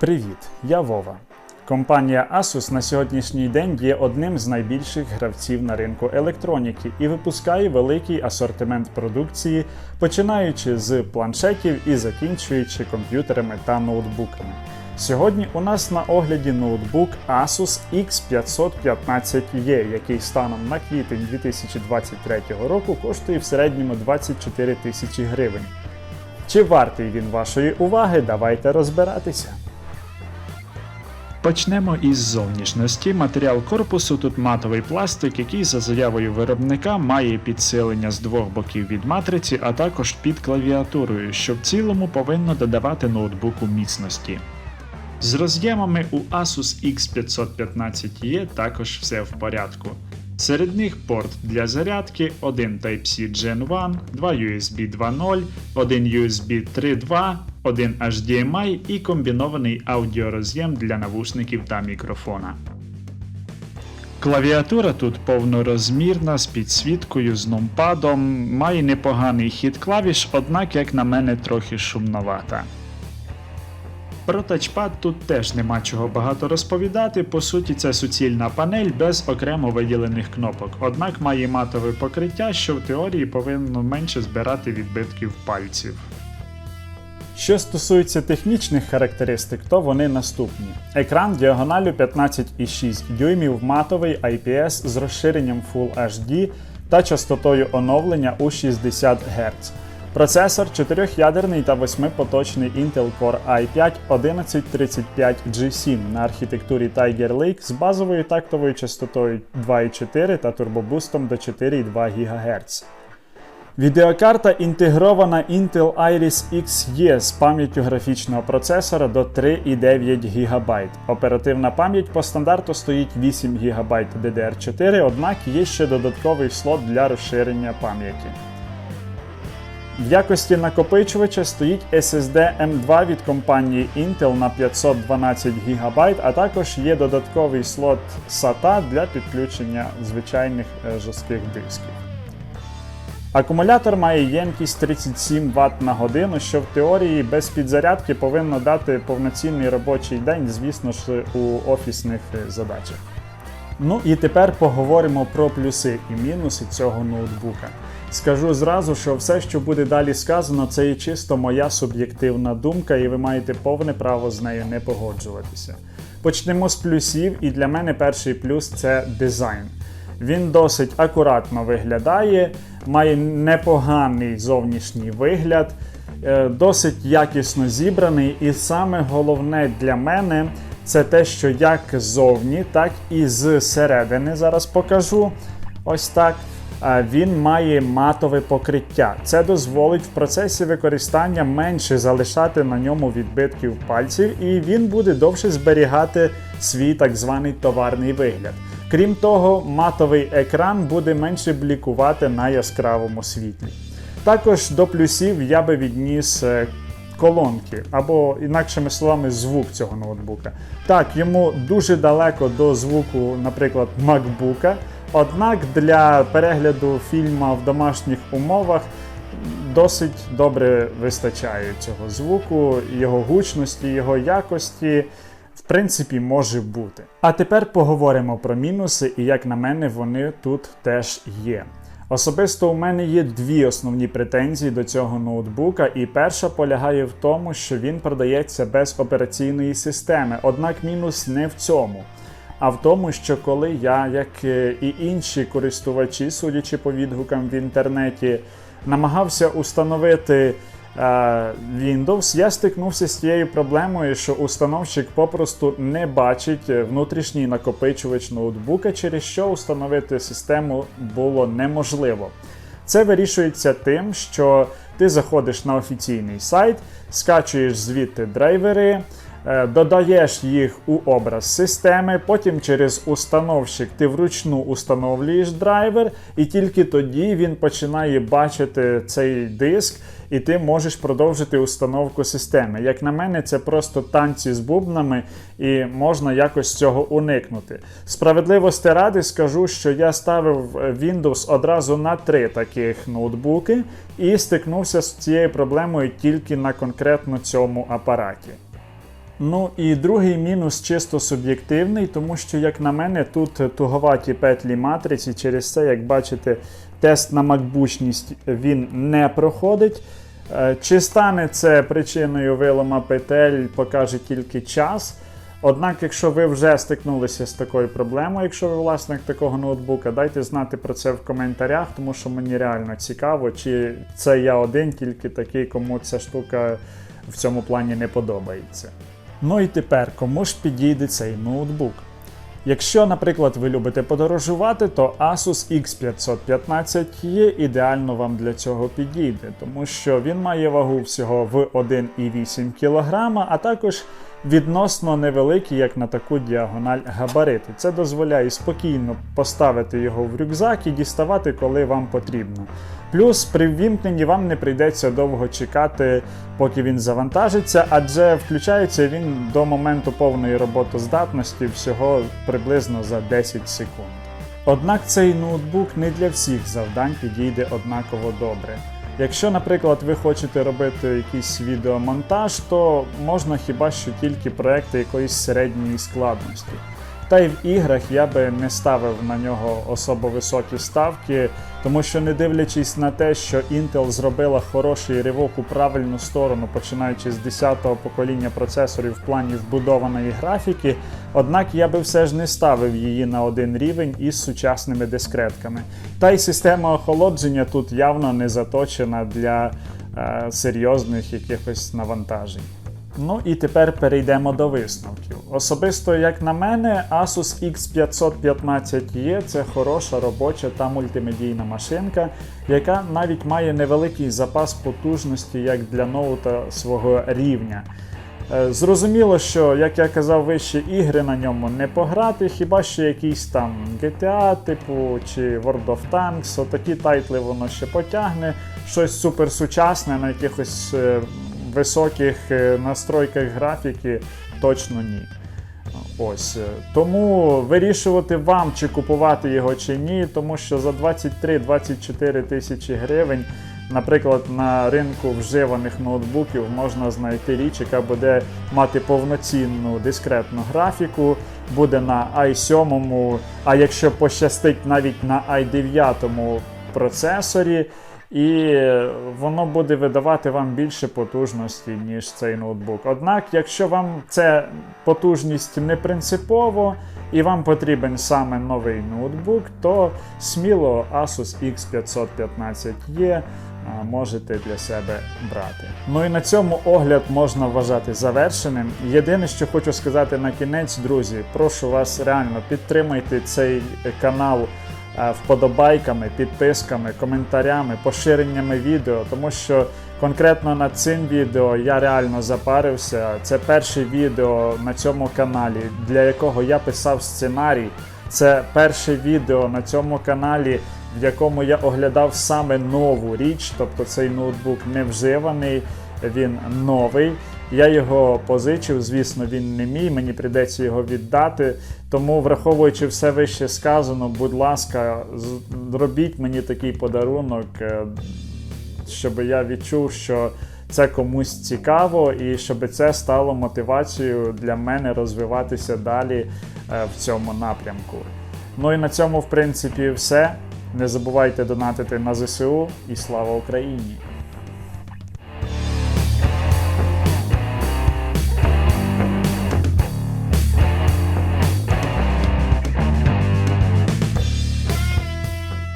Привіт, я Вова. Компанія Asus на сьогоднішній день є одним з найбільших гравців на ринку електроніки і випускає великий асортимент продукції, починаючи з планшетів і закінчуючи комп'ютерами та ноутбуками. Сьогодні у нас на огляді ноутбук Asus X515E, який станом на квітень 2023 року коштує в середньому 24 тисячі гривень. Чи вартий він вашої уваги? Давайте розбиратися. Почнемо із зовнішності. Матеріал корпусу тут матовий пластик, який за заявою виробника має підсилення з двох боків від матриці, а також під клавіатурою, що в цілому повинно додавати ноутбуку міцності. З роз'ємами у Asus X515E також все в порядку. Серед них порт для зарядки, один Type-C Gen 1, 2 USB 2.0, один USB 3.2, один HDMI і комбінований аудіороз'єм для навушників та мікрофона. Клавіатура тут повнорозмірна з підсвіткою, з нумпадом, має непоганий хід клавіш, однак, як на мене, трохи шумновата. Про тачпад тут теж нема чого багато розповідати. По суті, це суцільна панель без окремо виділених кнопок, однак має матове покриття, що в теорії повинно менше збирати відбитків пальців. Що стосується технічних характеристик, то вони наступні: екран діагоналю 15,6 дюймів матовий IPS з розширенням Full HD та частотою оновлення у 60 Гц. Процесор 4-ядерний та 8-поточний Intel Core i5 1135G7 на архітектурі Tiger Lake з базовою тактовою частотою 2,4 та турбобустом до 4,2 ГГц. Відеокарта інтегрована Intel Iris Xe з пам'яттю графічного процесора до 3,9 ГБ. Оперативна пам'ять по стандарту стоїть 8 ГБ DDR4, однак є ще додатковий слот для розширення пам'яті. В якості накопичувача стоїть SSD M2 від компанії Intel на 512 ГБ, а також є додатковий слот SATA для підключення звичайних е, жорстких дисків. Акумулятор має ємкість 37 Вт на годину, що в теорії без підзарядки повинно дати повноцінний робочий день, звісно ж, у офісних задачах. Ну і тепер поговоримо про плюси і мінуси цього ноутбука. Скажу зразу, що все, що буде далі сказано, це є чисто моя суб'єктивна думка, і ви маєте повне право з нею не погоджуватися. Почнемо з плюсів, і для мене перший плюс це дизайн. Він досить акуратно виглядає, має непоганий зовнішній вигляд, е, досить якісно зібраний, і саме головне для мене це те, що як ззовні, так і зсередини зараз покажу. Ось так. Він має матове покриття. Це дозволить в процесі використання менше залишати на ньому відбитків пальців, і він буде довше зберігати свій так званий товарний вигляд. Крім того, матовий екран буде менше блікувати на яскравому світлі. Також до плюсів я би відніс е, колонки, або, інакшими словами, звук цього ноутбука. Так, йому дуже далеко до звуку, наприклад, MacBook, однак для перегляду фільму в домашніх умовах досить добре вистачає цього звуку, його гучності, його якості. Принципі, може бути. А тепер поговоримо про мінуси, і як на мене, вони тут теж є. Особисто у мене є дві основні претензії до цього ноутбука, і перша полягає в тому, що він продається без операційної системи. Однак мінус не в цьому, а в тому, що коли я, як е, і інші користувачі, судячи по відгукам в інтернеті, намагався установити Windows, я стикнувся з тією проблемою, що установщик попросту не бачить внутрішній накопичувач ноутбука, через що установити систему було неможливо. Це вирішується тим, що ти заходиш на офіційний сайт, скачуєш звідти драйвери. е, Додаєш їх у образ системи, потім через установщик ти вручну установлюєш драйвер, і тільки тоді він починає бачити цей диск, і ти можеш продовжити установку системи. Як на мене, це просто танці з бубнами, і можна якось цього уникнути. Справедливості ради скажу, що я ставив Windows одразу на три таких ноутбуки і стикнувся з цією проблемою тільки на конкретно цьому апараті. Ну і другий мінус чисто суб'єктивний, тому що, як на мене, тут туговаті петлі матриці. Через це, як бачите, тест на макбучність він не проходить. Е, Чи стане це причиною вилома петель, покаже тільки час. Однак, якщо ви вже стикнулися з такою проблемою, якщо ви власник такого ноутбука, дайте знати про це в коментарях, тому що мені реально цікаво, чи це я один, тільки такий, кому ця штука в цьому плані не подобається. Ну і тепер, кому ж підійде цей ноутбук? Якщо, наприклад, ви любите подорожувати, то Asus X515 є ідеально вам для цього підійде, тому що він має вагу всього в 1,8 кг, а також відносно невеликий, як на таку діагональ габарити. Це дозволяє спокійно поставити його в рюкзак і діставати, коли вам потрібно. Плюс при ввімкненні вам не прийдеться довго чекати, поки він завантажиться, адже включається він до моменту повної роботоздатності всього приблизно за 10 секунд. Однак цей ноутбук не для всіх завдань підійде однаково добре. Якщо, наприклад, ви хочете робити якийсь відеомонтаж, то можна хіба що тільки проекти якоїсь середньої складності. Та й в іграх я би не ставив на нього особо високі ставки, тому що не дивлячись на те, що Intel зробила хороший ривок у правильну сторону, починаючи з 10-го покоління процесорів в плані вбудованої графіки, однак я би все ж не ставив її на один рівень із сучасними дискретками. Та й система охолодження тут явно не заточена для е, серйозних якихось навантажень. Ну і тепер перейдемо до висновків. Особисто, як на мене, Asus X515E це хороша робоча та мультимедійна машинка, яка навіть має невеликий запас потужності як для ноута свого рівня. Е, Зрозуміло, що, як я казав вище, ігри на ньому не пограти, хіба що якийсь там GTA, типу, чи World of Tanks, отакі тайтли воно ще потягне, щось суперсучасне на якихось е, високих е, настройках графіки точно ні. Ось тому вирішувати вам, чи купувати його чи ні, тому що за 23-24 тисячі гривень, наприклад, на ринку вживаних ноутбуків можна знайти річ, яка буде мати повноцінну дискретну графіку, буде на i7, а якщо пощастить навіть на i9 процесорі. І воно буде видавати вам більше потужності, ніж цей ноутбук. Однак, якщо вам ця потужність не принципово і вам потрібен саме новий ноутбук, то сміло Asus X515E а, можете для себе брати. Ну і на цьому огляд можна вважати завершеним. Єдине, що хочу сказати на кінець, друзі, прошу вас реально підтримайте цей канал вподобайками, підписками, коментарями, поширеннями відео, тому що конкретно над цим відео я реально запарився. Це перше відео на цьому каналі, для якого я писав сценарій. Це перше відео на цьому каналі, в якому я оглядав саме нову річ, тобто цей ноутбук не вживаний, він новий. Я його позичив, звісно, він не мій, мені прийдеться його віддати. Тому, враховуючи все вище сказано, будь ласка, зробіть мені такий подарунок, е, щоб я відчув, що це комусь цікаво, і щоб це стало мотивацією для мене розвиватися далі е, в цьому напрямку. Ну і на цьому, в принципі, все. Не забувайте донатити на ЗСУ і слава Україні!